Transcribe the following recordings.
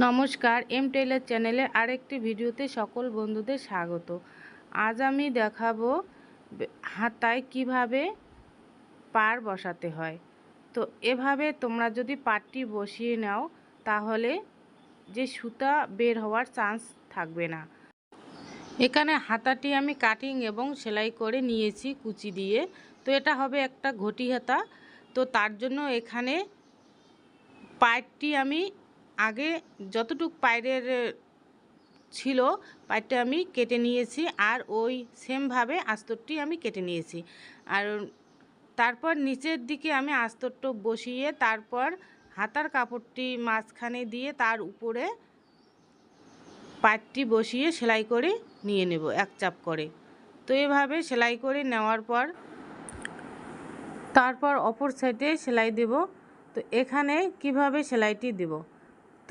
নমস্কার, M Taylor চ্যানেলে আরেকটি ভিডিওতে সকল বন্ধুদের স্বাগত। আজ আমি দেখাবো হাতায় কীভাবে পার বসাতে হয়। তো এভাবে তোমরা যদি পারটি বসিয়ে নাও, তাহলে যে সুতা বের হওয়ার চান্স থাকবে না। এখানে হাতাটি আমি কাটিং এবং সেলাই করে নিয়েছি কুচি দিয়ে। তো এটা হবে একটা ঘটি হাতা। তো তার জন্য এখানে পাইপটি আমি আগে যতটুক পায়ের ছিল পাইপটা আমি কেটে নিয়েছি আর ওই সেমভাবে আস্তরটি আমি কেটে নিয়েছি। আর তারপর নিচের দিকে আমি আস্তরটা বসিয়ে তারপর হাতার কাপড়টি মাঝখানে দিয়ে তার উপরে পাইপটি বসিয়ে সেলাই করে নিয়ে নেব এক চাপ করে। তো এভাবে সেলাই করে নেওয়ার পর তারপর অপর সাইডে সেলাই দেব। তো এখানে কীভাবে সেলাইটি দেব?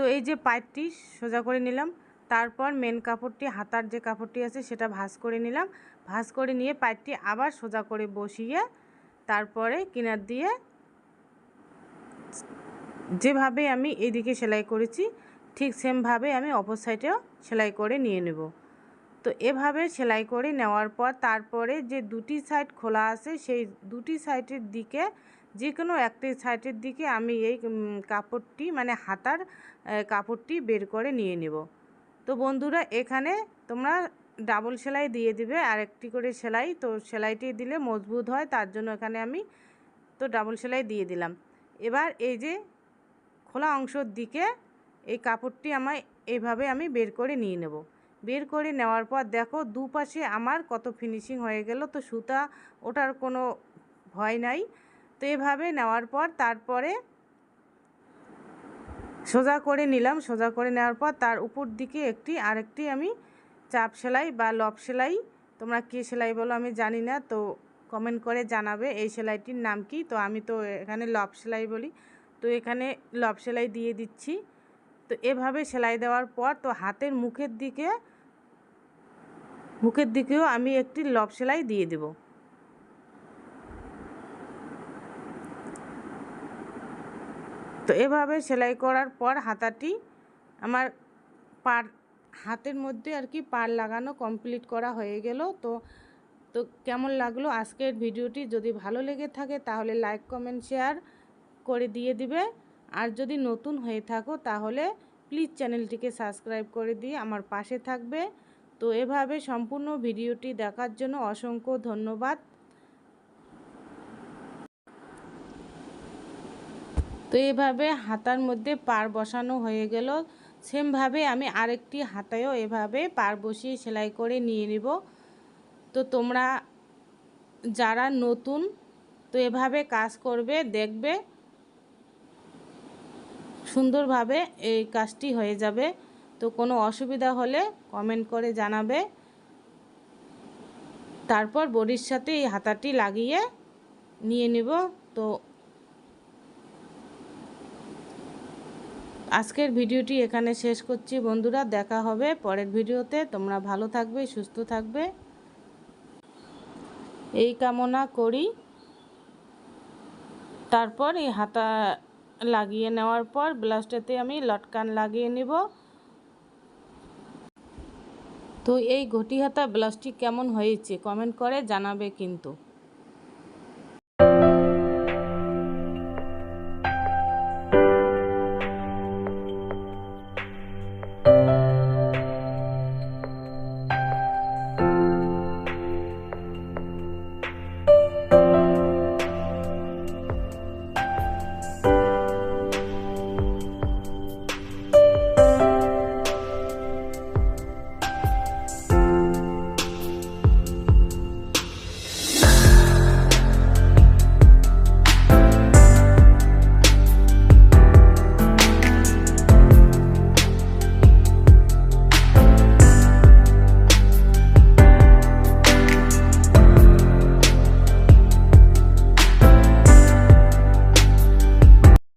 তো এই যে পাইপটি সোজা করে নিলাম, তারপর মেন কাপড়টি, হাতার যে কাপড়টি আছে সেটা ভাঁজ করে নিলাম। ভাঁজ করে নিয়ে পাইপটি আবার সোজা করে বসিয়ে তারপরে কিনার দিয়ে যেভাবে আমি এদিকে সেলাই করেছি, ঠিক সেমভাবে আমি অপর সাইডেও সেলাই করে নিয়ে নেব। তো এভাবে সেলাই করে নেওয়ার পর তারপরে যে দুটি সাইড খোলা আছে, সেই দুটি সাইডের দিকে যে কোনো একটি সাইডের দিকে আমি এই কাপড়টি মানে হাতার কাপড়টি বের করে নিয়ে নেব। তো বন্ধুরা, এখানে তোমরা ডাবল সেলাই দিয়ে দিবে আর একটি করে সেলাই। তো সেলাইটি দিলে মজবুত হয়, তার জন্য এখানে আমি তো ডাবল সেলাই দিয়ে দিলাম। এবার এই যে খোলা অংশের দিকে এই কাপড়টি আমায় এভাবে আমি বের করে নিয়ে নেব। বের করে নেওয়ার পর দেখো, দুপাশে আমার কত ফিনিশিং হয়ে গেল। তো সুতা ওটার কোনো ভয় নাই। তো এভাবে নেওয়ার পর তারপরে সোজা করে নিলাম, সোজা করে নেওয়ার পর তার উপর দিকে একটি, আরেকটি আমি চাপ সেলাই বা লব সেলাই, তোমরা কী সেলাই বলো আমি জানি না, তো কমেন্ট করে জানাবে এই সেলাইটির নাম কি। তো আমি তো এখানে লব সেলাই বলি, তো এখানে লব সেলাই দিয়ে দিচ্ছি। তো এভাবে সেলাই দেওয়ার পর তো হাতের মুখের দিকে, মুখের দিকেও আমি একটি লব সেলাই দিয়ে দেব। তো এভাবে সেলাই করার পর হাতাটি আমার পার, হাতের মধ্যে আর কি পার লাগানো কমপ্লিট করা হয়ে গেল। তো তো কেমন লাগল আজকের ভিডিওটি? যদি ভালো লেগে থাকে তাহলে লাইক, কমেন্ট, শেয়ার করে দিয়ে দিবে। আর যদি নতুন হয়ে থাকো তাহলে প্লিজ চ্যানেলটিকে সাবস্ক্রাইব করে দিয়ে আমার পাশে থাকবে। তো এভাবে সম্পূর্ণ ভিডিওটি দেখার জন্য অসংখ্য ধন্যবাদ। তো এভাবে হাতার মধ্যে পার বসানো হয়ে গেল। সেমভাবে আমি আরেকটি হাতায়ও এভাবে পার বসিয়ে সেলাই করে নিয়ে নিব। তো তোমরা যারা নতুন, তো এভাবে কাজ করবে, দেখবে সুন্দরভাবে এই কাজটি হয়ে যাবে। তো কোনো অসুবিধা হলে কমেন্ট করে জানাবে। তারপর বডির সাথে এই হাতাটি লাগিয়ে নিয়ে নিব। তো আজকের ভিডিওটি এখানে শেষ করছি। বন্ধুরা, দেখা হবে পরের ভিডিওতে। তোমরা ভালো থাকবে, সুস্থ থাকবে। এই কামনা করি। তারপর এই হাতা লাগিয়ে নেওয়ার পর ব্লাউজটাতে আমি লটকান লাগিয়ে নেব। তো এই ঘটি হাতা ব্লাউজটি কেমন হয়েছে কমেন্ট করে জানাবে কিন্তু।